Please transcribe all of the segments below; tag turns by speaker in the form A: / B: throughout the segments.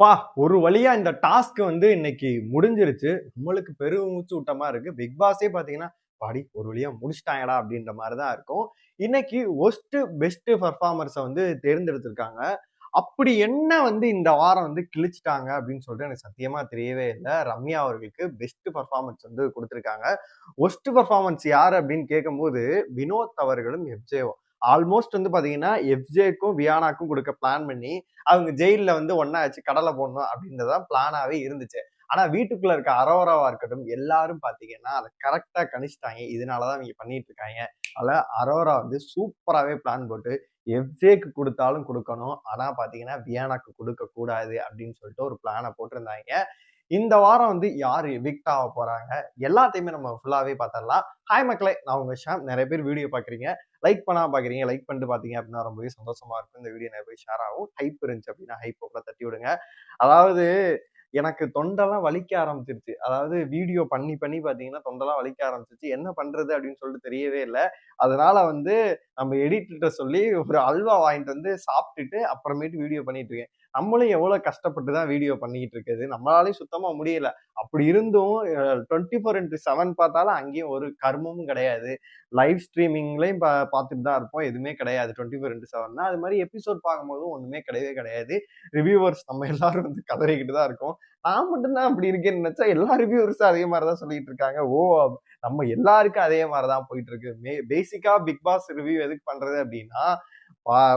A: பா ஒரு வழியா இந்த டாஸ்க் வந்து இன்னைக்கு முடிஞ்சிருச்சு. நம்மளுக்கு பெருமூச்சு ஊட்டமா இருக்கு. பிக் பாஸே பாத்தீங்கன்னா பாடி ஒரு வழியா முடிச்சிட்டாங்கடா அப்படின்ற மாதிரி தான் இருக்கும். இன்னைக்கு ஒஸ்ட் பெஸ்ட் பர்ஃபார்மர்ஸை வந்து தேர்ந்தெடுத்திருக்காங்க. அப்படி என்ன வந்து இந்த வாரம் வந்து கிழிச்சிட்டாங்க அப்படின்னு சொல்லிட்டு எனக்கு சத்தியமா தெரியவே இல்லை. ரம்யா அவர்களுக்கு பெஸ்ட் பர்ஃபார்மன்ஸ் வந்து கொடுத்துருக்காங்க. ஒஸ்ட் பர்ஃபார்மன்ஸ் யார் அப்படின்னு கேட்கும்போது வினோத் அவர்களும் எஃப்ஜேவும் ஆல்மோஸ்ட் வந்து பார்த்தீங்கன்னா எஃப்ஜேக்கும் வியானாக்கும் கொடுக்க பிளான் பண்ணி அவங்க ஜெயிலில் வந்து ஒன்றா வச்சு கடலை போடணும் அப்படின்றதான் பிளானாகவே இருந்துச்சு. ஆனால் வீட்டுக்குள்ளே இருக்க அரோராவாக இருக்கட்டும் எல்லாரும் பார்த்தீங்கன்னா அதை கரெக்டாக கணிச்சிட்டாங்க. இதனாலதான் இவங்க பண்ணிட்டு இருக்காங்க. அதில் அரோரா வந்து சூப்பராகவே பிளான் போட்டு எஃப்ஜேக்கு கொடுத்தாலும் கொடுக்கணும். ஆனால் பார்த்தீங்கன்னா வியானாக்கு கொடுக்கக்கூடாது அப்படின்னு சொல்லிட்டு ஒரு பிளானை போட்டிருந்தாங்க. இந்த வாரம் வந்து யார் எவிக்ட் ஆக போகிறாங்க எல்லாத்தையுமே நம்ம ஃபுல்லாகவே பார்த்துடலாம். ஹாய் மக்களே நான் உங்கள் ஷாம். நிறைய பேர் வீடியோ பார்க்குறீங்க. லைக் பண்ணால் பார்க்குறீங்க. லைக் பண்ணிட்டு பார்த்தீங்க அப்படின்னா ரொம்பவே சந்தோஷமாக இருக்கும். இந்த வீடியோ நிறைய பேர் ஷேர் ஆகும். ஹைப் இருந்துச்சு அப்படின்னா ஹைப் கூட தட்டி விடுங்க. அதாவது எனக்கு தொண்டெல்லாம் வலிக்க ஆரம்பிச்சிருச்சு. அதாவது வீடியோ பண்ணி பண்ணி பார்த்தீங்கன்னா தொண்டெல்லாம் வலிக்க ஆரம்பிச்சிருச்சு. என்ன பண்ணுறது அப்படின்னு சொல்லிட்டு தெரியவே இல்லை. அதனால வந்து நம்ம எடிட்டர்கிட்ட சொல்லி ஒரு அல்வா வாங்கிட்டு வந்து சாப்பிட்டுட்டு அப்புறமேட்டு வீடியோ பண்ணிட்டு இருக்கேன். நம்மளும் எவ்வளோ கஷ்டப்பட்டு தான் வீடியோ பண்ணிக்கிட்டு இருக்குது. நம்மளாலையும் சுத்தமாக முடியல. அப்படி இருந்தும் டுவெண்ட்டி ஃபோர் இன்ட்டு செவன் பார்த்தாலும் அங்கேயும் ஒரு கர்மமும் கிடையாது. லைவ் ஸ்ட்ரீமிங்லேயும் பா பார்த்துட்டு தான் இருப்போம். எதுவுமே கிடையாது. டுவெண்ட்டி ஃபோர் இன்ட்டு செவன் அது மாதிரி எபிசோட் பார்க்கும்போதும் ஒன்றுமே கிடையவே கிடையாது. ரிவ்யூவர்ஸ் நம்ம எல்லாரும் வந்து கதறிக்கிட்டு தான் இருக்கோம். நான் மட்டும்தான் அப்படி இருக்கேன்னு நினச்சா எல்லா ரிவ்யூவர்ஸும் அதே மாதிரி தான் சொல்லிட்டு இருக்காங்க. ஓ நம்ம எல்லாருக்கும் அதே மாதிரி தான் போயிட்டு இருக்கு. மே பேசிக்காக பிக் பாஸ் ரிவ்யூ எதுக்கு பண்ணுறது அப்படின்னா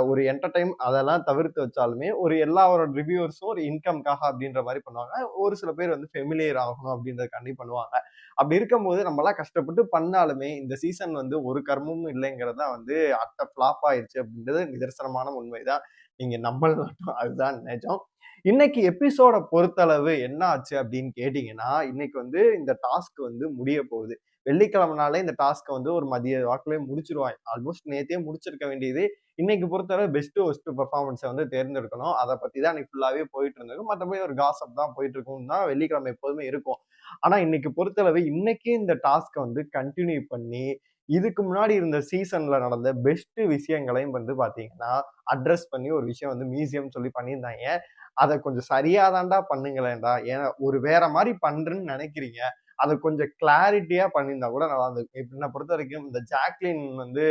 A: ஒரு என்டர்டைன் அதெல்லாம் தவிர்த்து வச்சாலுமே ஒரு எல்லாரோட ரிவ்யூவர்ஸும் ஒரு இன்கம்காக அப்படின்ற மாதிரி பண்ணுவாங்க. ஒரு சில பேர் வந்து ஃபெமிலியர் ஆகணும் அப்படின்றதுக்காண்டி பண்ணுவாங்க. அப்படி இருக்கும்போது நம்மளாம் கஷ்டப்பட்டு பண்ணாலுமே இந்த சீசன் வந்து ஒரு கர்மமும் இல்லைங்கிறது தான் வந்து அட்டை ஃப்ளாப் ஆயிடுச்சு அப்படின்றது நிதர்சனமான உண்மைதான் நீங்க நம்மளாட்டும் அதுதான் நிஜம். இன்னைக்கு எபிசோட பொறுத்தளவு என்ன ஆச்சு அப்படின்னு கேட்டீங்கன்னா இன்னைக்கு வந்து இந்த டாஸ்க் வந்து முடிய போகுது. வெள்ளிக்கிழமைனாலே இந்த டாஸ்க்கை வந்து ஒரு மதிய வாக்குலேயே முடிச்சிருவாங்க. ஆல்மோஸ்ட் நேத்தே முடிச்சிருக்க வேண்டியது இன்னைக்கு பொறுத்தவரை பெஸ்ட் ஒஸ்ட் பர்ஃபார்மன்ஸை வந்து தேர்ந்தெடுக்கணும். அதை பற்றி தான் இன்னைக்கு ஃபுல்லாகவே போயிட்டு இருந்தது மற்றபடி ஒரு காசப் தான் போயிட்டு இருக்கும் தான் வெள்ளிக்கிழமை எப்போதுமே இருக்கும். ஆனால் இன்னைக்கு பொறுத்தளவு இன்னைக்கு இந்த டாஸ்க்கை வந்து கண்டினியூ பண்ணி இதுக்கு முன்னாடி இருந்த சீசன்ல நடந்த பெஸ்ட் விஷயங்களையும் வந்து பாத்தீங்கன்னா அட்ரஸ் பண்ணி ஒரு விஷயம் வந்து மியூசியம் சொல்லி பண்ணியிருந்தாங்க. அதை கொஞ்சம் சரியாதாண்டா பண்ணுங்களேன்டா. ஏன்னா ஒரு வேற மாதிரி பண்றேன்னு நினைக்கிறீங்க. அதை கொஞ்சம் கிளாரிட்டியா பண்ணியிருந்தா கூட நல்லா இருந்தது என்ன பொறுத்த வரைக்கும் இந்த ஜாக்லின் வந்து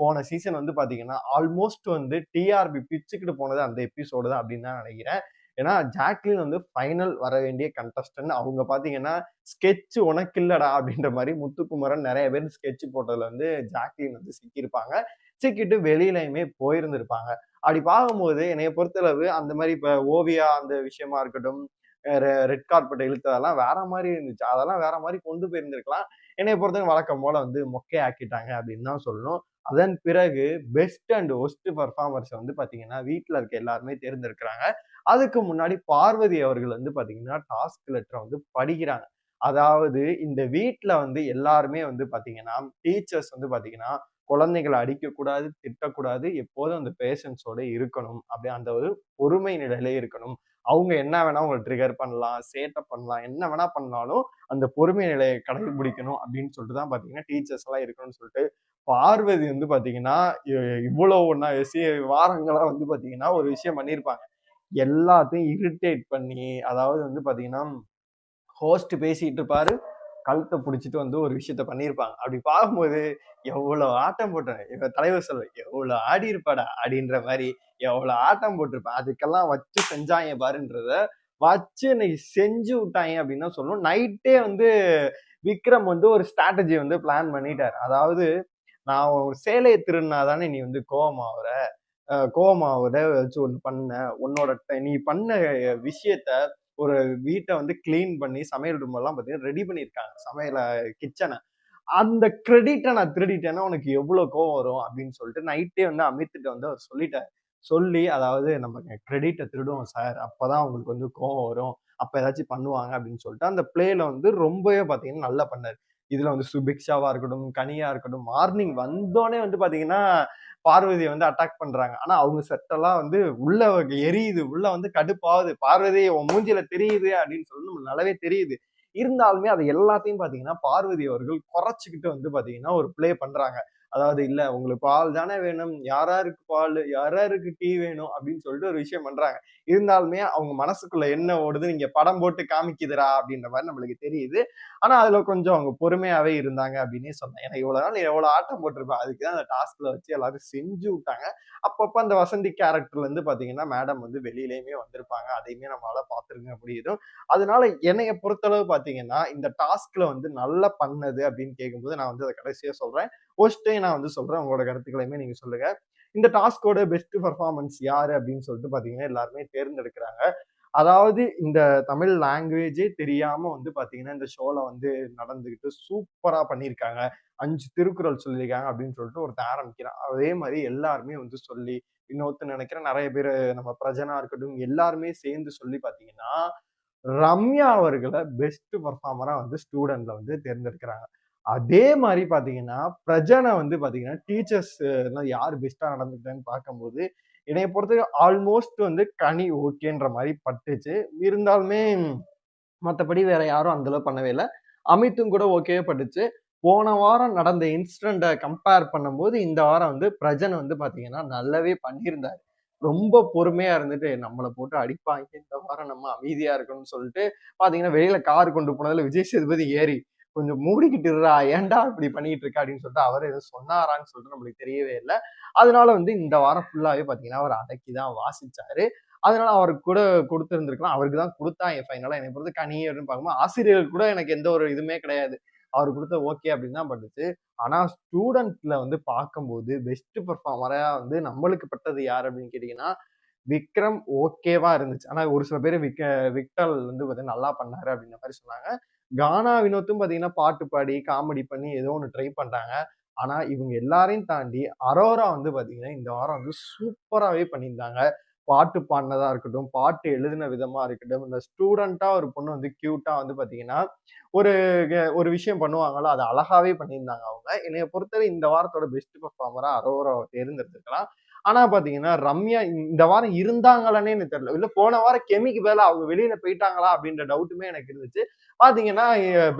A: போன சீசன் வந்து பார்த்தீங்கன்னா ஆல்மோஸ்ட் வந்து டிஆர்பி பிச்சுக்கிட்டு போனது அந்த எபிசோடு தான் அப்படின்னு தான் நினைக்கிறேன். ஏன்னா ஜாக்லின் வந்து ஃபைனல் வர வேண்டிய கண்டஸ்டன் அவங்க பார்த்தீங்கன்னா ஸ்கெட்ச் உனக்கு இல்லடா அப்படின்ற மாதிரி முத்துக்குமரன் நிறைய பேர் ஸ்கெட்ச் போட்டதுல வந்து ஜாக்லின் வந்து சிக்கியிருப்பாங்க. சிக்கிட்டு வெளியிலையுமே போயிருந்திருப்பாங்க. அப்படி பார்க்கும்போது என்னைய பொறுத்தளவு அந்த மாதிரி இப்போ ஓவியா அந்த விஷயமா இருக்கட்டும் ரெட் கார்பெட் இழுத்ததெல்லாம் வேற மாதிரி இருந்துச்சு. அதெல்லாம் வேற மாதிரி கொண்டு போயிருந்திருக்கலாம். என்னை பொறுத்தவரை வழக்கம் போல வந்து மொக்கை ஆக்கிட்டாங்க அப்படின்னு தான் சொல்லணும். அதன் பிறகு பெஸ்ட் அண்ட் ஒஸ்ட் பர்ஃபார்மர்ஸ் வந்து பார்த்தீங்கன்னா வீட்டில் இருக்க எல்லாருமே தேர்ந்தெடுக்கிறாங்க. அதுக்கு முன்னாடி பார்வதி அவர்கள் வந்து பார்த்தீங்கன்னா டாஸ்க் லெட்டரை வந்து படிக்கிறாங்க. அதாவது இந்த வீட்டில் வந்து எல்லாருமே வந்து பார்த்தீங்கன்னா டீச்சர்ஸ் வந்து பார்த்தீங்கன்னா குழந்தைகளை அடிக்கக்கூடாது திட்டக்கூடாது எப்போதும் அந்த பேஷன்ஸோட இருக்கணும். அப்படி அந்த ஒரு பொறுமை நிலையிலே இருக்கணும். அவங்க என்ன வேணா உங்களை ட்ரிகர் பண்ணலாம் சேட்டை பண்ணலாம் என்ன வேணா பண்ணாலும் அந்த பொறுமை நிலையை கடைபிடிக்கணும் அப்படின்னு சொல்லிட்டு தான் பார்த்தீங்கன்னா டீச்சர்ஸ் எல்லாம் இருக்கணும்னு சொல்லிட்டு பார்வதி வந்து பாத்தீங்கன்னா இவ்வளவு ஒன்னா வாரங்களா வந்து பாத்தீங்கன்னா ஒரு விஷயம் பண்ணியிருப்பாங்க எல்லாத்தையும் இரிட்டேட் பண்ணி அதாவது வந்து பாத்தீங்கன்னா ஹோஸ்ட் பேசிட்டு இருப்பாரு கழுத்தை பிடிச்சிட்டு வந்து ஒரு விஷயத்த பண்ணியிருப்பாங்க அப்படி பார்க்கும்போது எவ்வளோ ஆட்டம் போட்டேன் எங்க தலைவர் சொல்ல எவ்வளோ ஆடி இருப்பாடா? அப்படின்ற மாதிரி எவ்வளோ ஆட்டம் போட்டிருப்பேன் அதுக்கெல்லாம் வச்சு செஞ்சாங்க பாருன்றத வச்சு இன்னைக்கு செஞ்சு விட்டாங்க அப்படின்னு தான் சொல்லணும். நைட்டே வந்து விக்ரம் வந்து ஒரு ஸ்ட்ராட்டஜி வந்து பிளான் பண்ணிட்டார். அதாவது நான் சேலையை திருடினா தானே நீ வந்து கோவமாவற? கோவமாவத வச்சு ஒன்று பண்ண? உன்னோட நீ பண்ண விஷயத்த ஒரு வீட்டை வந்து கிளீன் பண்ணி சமையல் ரூம் எல்லாம் பார்த்தீங்கன்னா ரெடி பண்ணியிருக்காங்க சமையல கிச்சனை அந்த கிரெடிட்டை நான் திருடிட்டேன்னா உனக்கு எவ்வளோ கோவம் வரும் அப்படின்னு சொல்லிட்டு நைட்டே வந்து அமித்துட்டு வந்து அவர் சொல்லிட்டார். சொல்லி அதாவது நம்ம கிரெடிட்டை திருடுவோம் சார். அப்போதான் அவங்களுக்கு வந்து கோவம் வரும். அப்போ ஏதாச்சும் பண்ணுவாங்க அப்படின்னு சொல்லிட்டு அந்த பிளேல வந்து ரொம்பவே பார்த்தீங்கன்னா நல்லா பண்ணார். இதுல வந்து சுபிக்ஷாவா இருக்கட்டும் கனியா இருக்கட்டும் மார்னிங் வந்தோடனே வந்து பாத்தீங்கன்னா பார்வதியை வந்து அட்டாக் பண்றாங்க. ஆனா அவங்க செட்டெல்லாம் வந்து உள்ள எரியுது உள்ள வந்து கடுப்பாகுது. பார்வதி உன் மூஞ்சில தெரியுது அப்படின்னு சொல்லி நம்ம நல்லாவே தெரியுது. இருந்தாலுமே அதை எல்லாத்தையும் பாத்தீங்கன்னா பார்வதி அவர்கள் குறைச்சிக்கிட்டு வந்து பாத்தீங்கன்னா ஒரு பிளே பண்றாங்க. அதாவது இல்ல உங்களுக்கு பால் தானே வேணும் யாராருக்கு பால் யாராருக்கு டீ வேணும் அப்படின்னு சொல்லிட்டு ஒரு விஷயம் பண்றாங்க. இருந்தாலுமே அவங்க மனசுக்குள்ள என்ன ஓடுது நீங்க படம் போட்டு காமிக்குதுரா அப்படின்ற மாதிரி நம்மளுக்கு தெரியுது. ஆனா அதுல கொஞ்சம் அவங்க பொறுமையாவே இருந்தாங்க அப்படின்னே சொன்னேன். ஏன்னா இவ்வளவு நாள் எவ்வளவு ஆட்டம் போட்டிருப்பேன் அதுக்கு தான் அந்த டாஸ்க்ல வச்சு எல்லாரும் செஞ்சு விட்டாங்க. அப்பப்ப அந்த வசந்தி கேரக்டர்ல இருந்து பாத்தீங்கன்னா மேடம் வந்து வெளியிலயுமே வந்திருப்பாங்க. அதையுமே நம்மளால பாத்துருக்க முடியுது. அதனால என்னைய பொறுத்தளவு பாத்தீங்கன்னா இந்த டாஸ்க்ல வந்து நல்லா பண்ணது அப்படின்னு கேட்கும்போது நான் வந்து அதை கடைசியா சொல்றேன். ஒஸ்ட்டையும் நான் வந்து சொல்றேன். உங்களோட கருத்துக்களையுமே நீங்க சொல்லுங்க. இந்த டாஸ்கோட பெஸ்ட் பர்ஃபார்மன்ஸ் யாரு அப்படின்னு சொல்லிட்டு பாத்தீங்கன்னா எல்லாருமே தேர்ந்தெடுக்கிறாங்க. அதாவது இந்த தமிழ் லாங்குவேஜே தெரியாம வந்து பாத்தீங்கன்னா இந்த ஷோல வந்து நடந்துகிட்டு சூப்பரா பண்ணியிருக்காங்க. அஞ்சு திருக்குறள் சொல்லியிருக்காங்க அப்படின்னு சொல்லிட்டு ஒருத்தன் ஆரம்பிக்கிறான். அதே மாதிரி எல்லாருமே வந்து சொல்லி இன்னொருத்தர் நினைக்கிறேன் நிறைய பேர் நம்ம பிரஜனா இருக்கட்டும் எல்லாருமே சேர்ந்து சொல்லி பாத்தீங்கன்னா ரம்யா அவர்களை பெஸ்ட் பர்ஃபார்மரா வந்து ஸ்டூடெண்ட்ல வந்து தேர்ந்தெடுக்கிறாங்க. அதே மாதிரி பார்த்தீங்கன்னா பிரஜனை வந்து பார்த்தீங்கன்னா டீச்சர்ஸ் யார் பெஸ்ட்டாக நடந்துக்கிட்டாங்கன்னு பார்க்கும்போது என்னைய பொறுத்தவரைக்கும் ஆல்மோஸ்ட் வந்து கனி ஓகேன்ற மாதிரி பட்டுச்சு. இருந்தாலுமே மற்றபடி வேற யாரும் அந்தளவு பண்ணவே இல்லை. அமித்தும் கூட ஓகே பட்டுச்சு. போன வாரம் நடந்த இன்சிடெண்ட்டை கம்பேர் பண்ணும்போது இந்த வாரம் வந்து பிரஜனை வந்து பார்த்தீங்கன்னா நல்லாவே பண்ணியிருந்தார். ரொம்ப பொறுமையா இருந்துட்டு நம்மளை போட்டு அடிப்பாங்க. இந்த வாரம் நம்ம அமைதியா இருக்கணும்னு சொல்லிட்டு பாத்தீங்கன்னா வெளியில கார் கொண்டு போனதுல விஜய் சேதுபதி ஏறி கொஞ்சம் மூடிக்கிட்டுறா ஏன்டா இப்படி பண்ணிட்டு இருக்கா அப்படின்னு சொல்லிட்டு அவர் எதுவும் சொன்னாரான்னு சொல்லிட்டு நம்மளுக்கு தெரியவே இல்லை. அதனால வந்து இந்த வாரம் ஃபுல்லாவே பாத்தீங்கன்னா அவர் அடக்கி தான் வாசிச்சாரு. அதனால அவருக்கு கூட கொடுத்துருந்துருக்கலாம். அவருக்கு தான் கொடுத்தா என் ஃபைனலா என்னை பொறுத்து கனி அப்படின்னு பார்க்கும்போது. ஆசிரியர்கள் கூட எனக்கு எந்த ஒரு இதுவுமே கிடையாது. அவர் கொடுத்த ஓகே அப்படின்னு தான் பட்டுச்சு. ஆனா ஸ்டூடெண்ட்ல வந்து பார்க்கும்போது பெஸ்ட் பர்ஃபார்மரா வந்து நம்மளுக்கு பட்டது யார் அப்படின்னு கேட்டீங்கன்னா விக்ரம் ஓகேவா இருந்துச்சு. ஆனா ஒரு சில பேர் விக்க விக்டல் வந்து பார்த்தீங்கன்னா நல்லா பண்ணாரு அப்படின்ற மாதிரி சொன்னாங்க. கானா வினோத்தும் பார்த்தீங்கன்னா பாட்டு பாடி காமெடி பண்ணி ஏதோ ஒன்று ட்ரை பண்ணுறாங்க ஆனால் இவங்க எல்லாரையும் தாண்டி அரோரா வந்து பார்த்தீங்கன்னா இந்த வாரம் வந்து சூப்பராகவே பண்ணியிருந்தாங்க. பாட்டு பாடினதாக இருக்கட்டும் பாட்டு எழுதின விதமாக இருக்கட்டும் இந்த ஸ்டூடெண்ட்டாக ஒரு பொண்ணு வந்து க்யூட்டாக வந்து பார்த்தீங்கன்னா ஒரு ஒரு விஷயம் பண்ணுவாங்களோ அதை அழகாகவே பண்ணியிருந்தாங்க அவங்க. என்னைய பொறுத்தவரை இந்த வாரத்தோட பெஸ்ட் பர்ஃபார்மராக அரோரா தேர்ந்தெடுத்துக்கலாம் ஆனா பாத்தீங்கன்னா ரம்யா இந்த வாரம் இருந்தாங்களானே எனக்கு தெரியல. இல்ல போன வாரம் கெமிக்கு வேலை அவங்க வெளியில போயிட்டாங்களா அப்படின்ற டவுட்டுமே எனக்கு இருந்துச்சு. பாத்தீங்கன்னா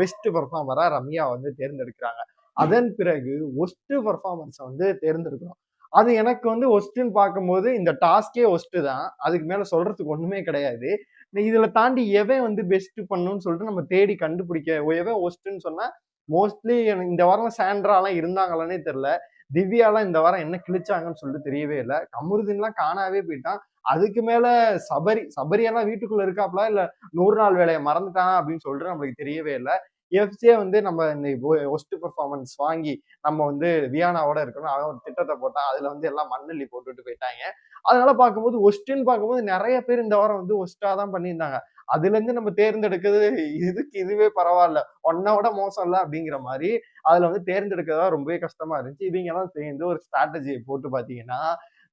A: பெஸ்ட் பர்ஃபார்மரா ரம்யா வந்து தேர்ந்தெடுக்கிறாங்க. அதன் பிறகு ஒஸ்ட் பர்ஃபார்மன்ஸை வந்து தேர்ந்தெடுக்கிறோம். அது எனக்கு வந்து ஒஸ்ட்டுன்னு பார்க்கும்போது இந்த டாஸ்கே ஒஸ்ட்டு தான். அதுக்கு மேல சொல்றதுக்கு ஒண்ணுமே கிடையாது. இதுல தாண்டி எவன் வந்து பெஸ்ட் பண்ணுன்னு சொல்லிட்டு நம்ம தேடி கண்டுபிடிக்க எவன் ஒஸ்ட்டுன்னு சொன்னா மோஸ்ட்லி இந்த வாரம் சாண்ட்ராலாம் இருந்தாங்களானே தெரியல. திவ்யாலாம் இந்த வாரம் என்ன கிழிச்சாங்கன்னு சொல்லிட்டு தெரியவே இல்லை. கமருதீன்லாம் காணாவே போயிட்டான். அதுக்கு மேல சபரி சபரியெல்லாம் வீட்டுக்குள்ள இருக்காப்ல? இல்ல நூறு நாள் வேலையை மறந்துட்டானா அப்படின்னு சொல்லிட்டு நம்மளுக்கு தெரியவே இல்லை. எஃப்சியே வந்து நம்ம இந்த ஒஸ்ட் பெர்ஃபார்மன்ஸ் வாங்கி நம்ம வந்து வியானாவோட இருக்கணும். அவன் ஒரு திட்டத்தை போட்டான். அதுல வந்து எல்லாம் மண்ணள்ளி போட்டுட்டு போயிட்டாங்க. அதனால பார்க்கும்போது ஒஸ்ட்ன்னு பார்க்கும்போது நிறைய பேர் இந்த வாரம் வந்து ஒஸ்டா தான் பண்ணியிருந்தாங்க. அதுல இருந்து நம்ம தேர்ந்தெடுக்கிறது இதுக்கு இதுவே பரவாயில்ல. ஒன்னோட மோசம் இல்லை அப்படிங்கிற மாதிரி அதுல வந்து தேர்ந்தெடுக்கிறதா ரொம்பவே கஷ்டமா இருந்துச்சு. இவங்க எல்லாம் சேர்ந்து ஒரு ஸ்ட்ராட்டஜியை போட்டு பாத்தீங்கன்னா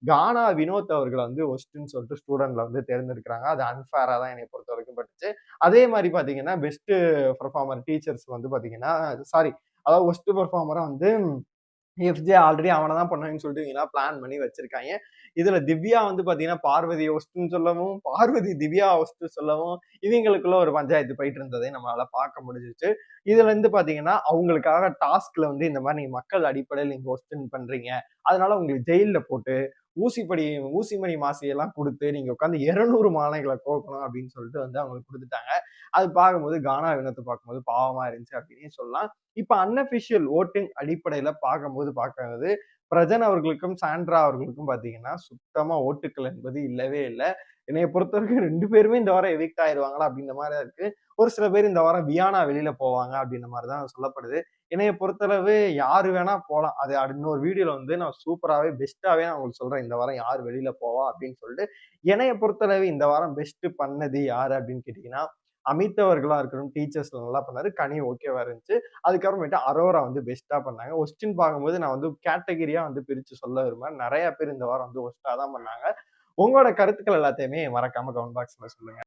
A: கானா வினோத் அவர்களை வந்து ஒஸ்ட்னு சொல்லிட்டு ஸ்டூடெண்ட்ல வந்து தேர்ந்தெடுக்கிறாங்க. அது அன்ஃபேரா தான் என்னை பொறுத்த வரைக்கும் பட்டுச்சு. அதே மாதிரி பாத்தீங்கன்னா பெஸ்ட் பர்ஃபார்மர் டீச்சர்ஸ் வந்து பாத்தீங்கன்னா சாரி அதாவது ஒஸ்ட் பர்ஃபார்மரா வந்து எஃப்ஜே ஆல்ரெடி அவனை தான் பண்ணுவாங்கன்னு சொல்லிட்டு பிளான் பண்ணி வச்சிருக்காங்க. இதுல திவ்யா வந்து பாத்தீங்கன்னா பார்வதி ஒஸ்ட்னு சொல்லவும் பார்வதி திவ்யா ஒஸ்ட் சொல்லவும் இவங்களுக்குள்ள ஒரு பஞ்சாயத்து போயிட்டு இருந்ததை நம்மளால பார்க்க முடிஞ்சிச்சு. இதுல இருந்து பாத்தீங்கன்னா அவங்களுக்காக டாஸ்க்ல வந்து இந்த மாதிரி நீங்க மக்கள் அடிப்படையில் நீங்க ஒஸ்டன் பண்றீங்க. அதனால உங்களுக்கு ஜெயில போட்டு ஊசிப்படி ஊசிமணி மாசையெல்லாம் கொடுத்து நீங்க உட்காந்து இருநூறு மாலைகளை கோக்கணும் அப்படின்னு சொல்லிட்டு வந்து அவங்களுக்கு கொடுத்துட்டாங்க. அது பார்க்கும்போது கானா வினத்தை பார்க்கும்போது பாவமா இருந்துச்சு அப்படின்னு சொல்லலாம். இப்ப அன்அபிஷியல் ஓட்டிங் அடிப்படையில பார்க்கும்போது பார்க்கறது பிரஜன் அவர்களுக்கும் சாண்ட்ரா அவர்களுக்கும் பாத்தீங்கன்னா சுத்தமா ஓட்டுக்கள் என்பது இல்லவே இல்லை. என்னைய பொறுத்த வரைக்கும் ரெண்டு பேருமே இந்த வாரம் எவிக்ட் ஆயிடுவாங்களா அப்படின்ற மாதிரி இருக்கு. ஒரு சில பேர் இந்த வாரம் வியானா வெளியில போவாங்க அப்படின்ற மாதிரி தான் சொல்லப்படுது. என்னைய பொறுத்தளவு யாரு வேணா போகலாம் அது இன்னொரு வீடியோல வந்து நான் சூப்பராகவே பெஸ்ட்டாகவே நான் உங்களுக்கு சொல்றேன். இந்த வாரம் யார் வெளியில போவா அப்படின்னு சொல்லிட்டு என்னைய பொறுத்தளவு இந்த வாரம் பெஸ்ட் பண்ணது யாரு அப்படின்னு கேட்டீங்கன்னா அமித் அவர்களா இருக்கணும் டீச்சர்ஸ் நல்லா பண்ணாரு. கனி ஓகேவா இருந்துச்சு. அதுக்கப்புறமேட்டு அரோரா வந்து பெஸ்ட்டாக பண்ணாங்க. ஒஸ்டின் பார்க்கும்போது நான் வந்து கேட்டகிரியா வந்து பிரிச்சு சொல்ல விரும்புறேன். நிறைய பேர் இந்த வாரம் வந்து ஒஸ்டா தான் பண்ணாங்க. உங்களோட கருத்துக்கள் எல்லாத்தையுமே மறக்காம கமெண்ட் பாக்ஸ்ல சொல்லுங்க.